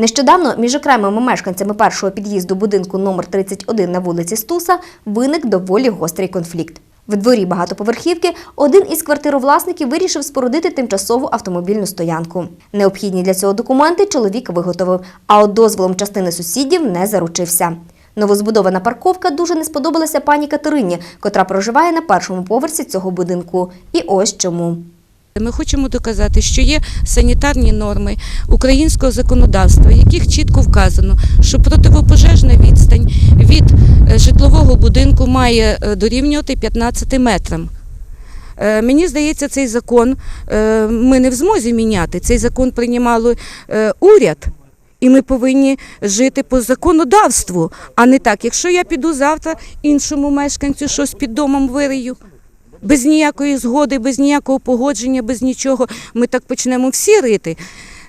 Нещодавно між окремими мешканцями першого під'їзду будинку номер 31 на вулиці Стуса виник доволі гострий конфлікт. В дворі багатоповерхівки один із квартировласників вирішив спорудити тимчасову автомобільну стоянку. Необхідні для цього документи чоловік виготовив, а от дозволом частини сусідів не заручився. Новозбудована парковка дуже не сподобалася пані Катерині, котра проживає на першому поверсі цього будинку. І ось чому. Ми хочемо доказати, що є санітарні норми українського законодавства, в яких чітко вказано, що противопожежна відстань від е, житлового будинку має е, дорівнювати 15 метрам. Е, Мені здається, цей закон ми не в змозі міняти. Цей закон приймало уряд. І ми повинні жити по законодавству, а не так. Якщо я піду завтра іншому мешканцю щось під домом вирию, без ніякої згоди, без ніякого погодження, без нічого, ми так почнемо всі рити.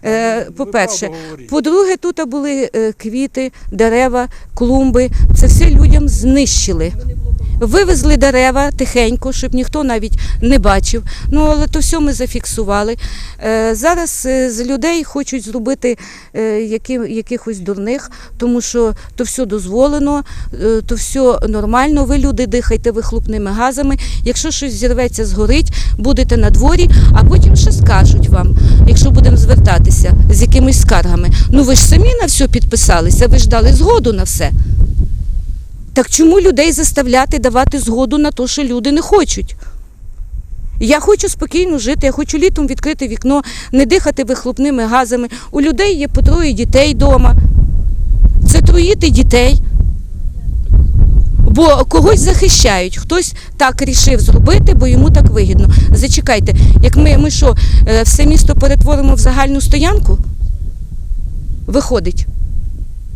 Е, По-перше, по-друге, тут були е, квіти, дерева, клумби. Це все людям знищили. Вивезли дерева тихенько, щоб ніхто навіть не бачив. Ну але то все ми зафіксували. Е, Зараз е, з людей хочуть зробити е, якихось дурних, тому що то все дозволено, то все нормально. Ви люди дихайте вихлопними газами. Якщо щось зірветься, згорить, будете на дворі, а потім ще скажуть вам, якщо будемо звертатися з якимись скаргами. Ну ви ж самі на все підписалися, ви ж дали згоду на все. Так чому людей заставляти давати згоду на те, що люди не хочуть? Я хочу спокійно жити, я хочу літом відкрити вікно, не дихати вихлопними газами. У людей є по троє дітей вдома. Це троїти дітей. Бо когось захищають, хтось так рішив зробити, бо йому так вигідно. Зачекайте, як ми, ми що, е, все місто перетворимо в загальну стоянку? Виходить.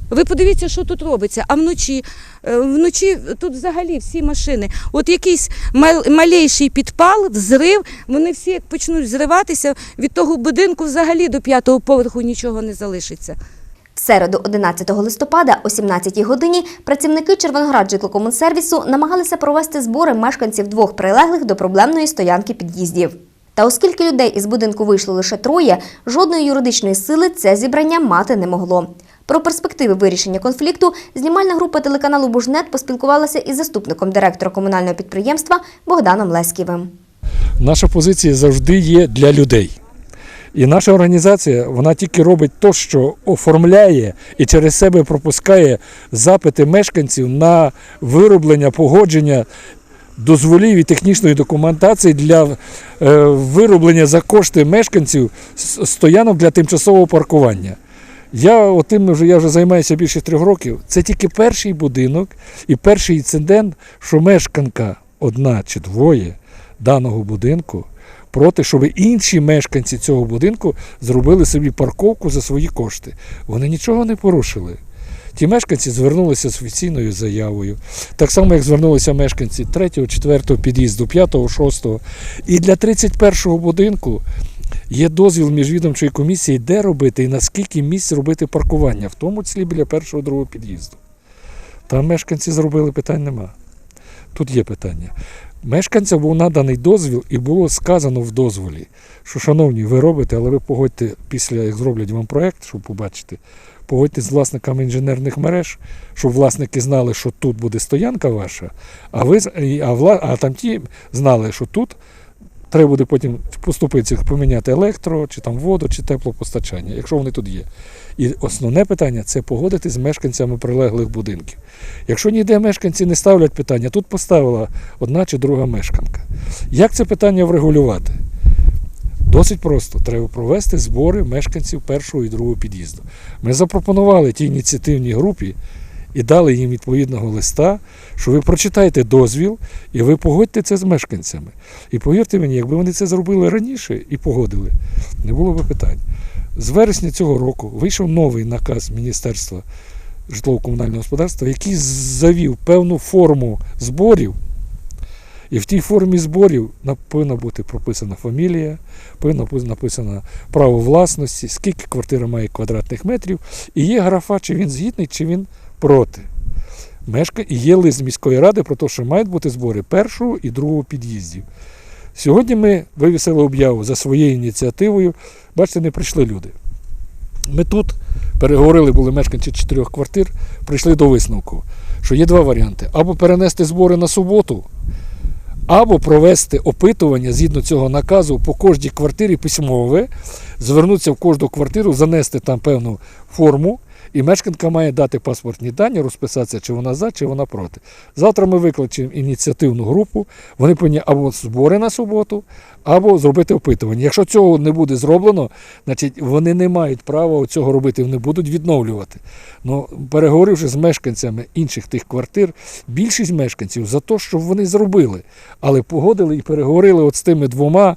Ви подивіться, що тут робиться. А вночі, Е, вночі тут взагалі всі машини. От якийсь мал- малейший підпал, взрив, вони всі як почнуть зриватися, від того будинку взагалі до п'ятого поверху нічого не залишиться. В середу, 11 листопада, о 17 годині, працівники Червоноград намагалися провести збори мешканців двох прилеглих до проблемної стоянки під'їздів. Та оскільки людей із будинку вийшло лише троє, жодної юридичної сили це зібрання мати не могло. Про перспективи вирішення конфлікту знімальна група телеканалу Бужнет поспілкувалася із заступником директора комунального підприємства Богданом Леськівим. Наша позиція завжди є для людей. І наша організація вона тільки робить те, що оформляє і через себе пропускає запити мешканців на вироблення, погодження дозволів і технічної документації для е, вироблення за кошти мешканців стоянок для тимчасового паркування. Я отим я вже займаюся більше трьох років. Це тільки перший будинок і перший інцидент, що мешканка одна чи двоє даного будинку проти, щоб інші мешканці цього будинку зробили собі парковку за свої кошти. Вони нічого не порушили. Ті мешканці звернулися з офіційною заявою, так само, як звернулися мешканці 3, 4 під'їзду, 5, 6. І для 31 будинку є дозвіл міжвідомчої комісії, де робити і наскільки місць робити паркування, в тому числі біля першого другого під'їзду. Там мешканці зробили питань нема. Тут є питання. Мешканцям був наданий дозвіл, і було сказано в дозволі, що, шановні, ви робите, але ви погодьте після, як зроблять вам проєкт, щоб побачити, погодьте з власниками інженерних мереж, щоб власники знали, що тут буде стоянка ваша, а ви а, вла, а там ті знали, що тут треба буде потім поступити, поміняти електро, чи там воду, чи теплопостачання, якщо вони тут є. І основне питання це погодити з мешканцями прилеглих будинків. Якщо ніде мешканці не ставлять питання, тут поставила одна чи друга мешканка. Як це питання врегулювати? Досить просто. Треба провести збори мешканців першого і другого під'їзду. Ми запропонували тій ініціативній групі і дали їм відповідного листа, що ви прочитайте дозвіл і ви погодьте це з мешканцями. І повірте мені, якби вони це зробили раніше і погодили, не було б питань. З вересня цього року вийшов новий наказ Міністерства житлово-комунального господарства, який завів певну форму зборів. І в тій формі зборів повинна бути прописана фамілія, повинно бути написано право власності, скільки квартира має квадратних метрів, і є графа, чи він згідний, чи він проти. Мешка... І є лист міської ради про те, що мають бути збори першого і другого під'їздів. Сьогодні ми вивісили об'яву за своєю ініціативою. Бачите, не прийшли люди. Ми тут переговорили, були мешканці чотирьох квартир, прийшли до висновку, що є два варіанти: або перенести збори на суботу, або провести опитування згідно цього наказу по кожній квартирі письмове, звернутися в кожну квартиру, занести там певну форму, і мешканка має дати паспортні дані, розписатися, чи вона за, чи вона проти. Завтра ми викличемо ініціативну групу, вони повинні або збори на суботу, або зробити опитування. Якщо цього не буде зроблено, значить вони не мають права цього робити, вони будуть відновлювати. Ну, переговоривши з мешканцями інших тих квартир, більшість мешканців за те, що вони зробили, але погодили і переговорили от з тими двома,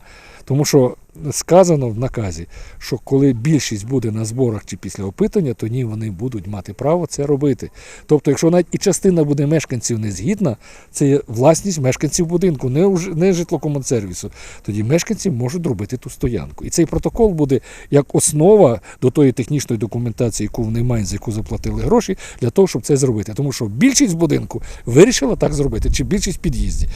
тому що сказано в наказі, що коли більшість буде на зборах чи після опитання, то ні, вони будуть мати право це робити. Тобто, якщо навіть і частина буде мешканців не згідна, це є власність мешканців будинку, не, не житлокомунсервісу, тоді мешканці можуть робити ту стоянку. І цей протокол буде як основа до тої технічної документації, яку вони мають, за яку заплатили гроші, для того, щоб це зробити. Тому що більшість будинку вирішила так зробити, чи більшість під'їздів.